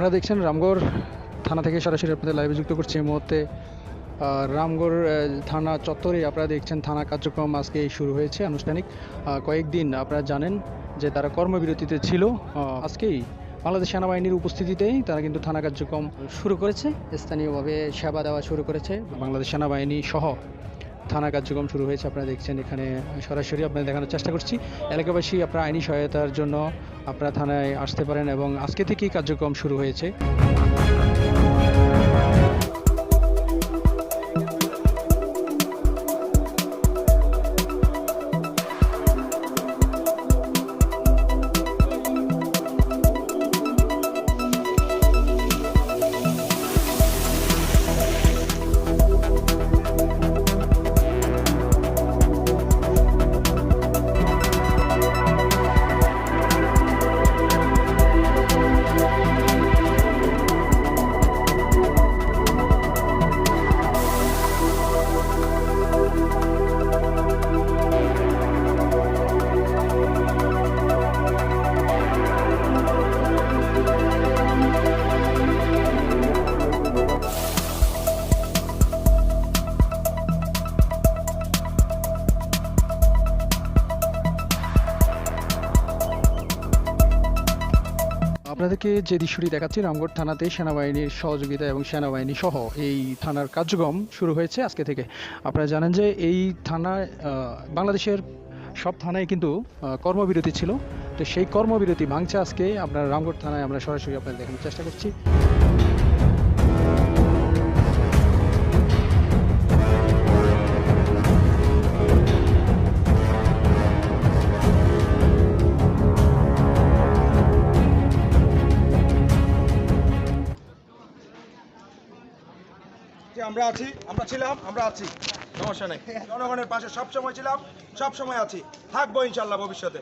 আপনারা দেখছেন রামগড় থানা থেকে সরাসরি আপনাদের লাইভে যুক্ত করছি এই মুহূর্তে। রামগড় থানা চত্বরে আপনারা দেখছেন থানা কার্যক্রম আজকে শুরু হয়েছে আনুষ্ঠানিক। কয়েকদিন আপনারা জানেন যে তারা কর্মবিরতিতে ছিল। আজকেই বাংলাদেশ সেনাবাহিনীর উপস্থিতিতেই তারা কিন্তু থানা কার্যক্রম শুরু করেছে। স্থানীয়ভাবে সেবা দেওয়া শুরু করেছে। বাংলাদেশ সেনাবাহিনী সহ থানা কার্যক্রম শুরু হয়েছে, আপনারা দেখছেন এখানে। সরাসরি আপনাদের দেখানোর চেষ্টা করছি। এলাকাবাসী, আপনার আইনি সহায়তার জন্য আপনারা থানায় আসতে পারেন এবং আজকে থেকেই কার্যক্রম শুরু হয়েছে। আপনাদেরকে যে দৃশ্যটি দেখাচ্ছি, রামগড় থানাতে সেনাবাহিনীর সহযোগিতা এবং সেনাবাহিনী সহ এই থানার কার্যক্রম শুরু হয়েছে আজকে থেকে। আপনারা জানেন যে এই থানায় বাংলাদেশের সব থানায় কিন্তু কর্মবিরতি ছিল। তো সেই কর্মবিরতি ভাঙছে আজকে। আপনার রামগড় থানায় আমরা সরাসরি আপনাদের দেখানোর চেষ্টা করছি। যে আমরা আছি আমরা ছিলাম আমরা আছি। সমস্যা নেই। জনগণের পাশে সবসময় ছিলাম সবসময় আছি। থাকব ইনশাল্লাহ ভবিষ্যতে।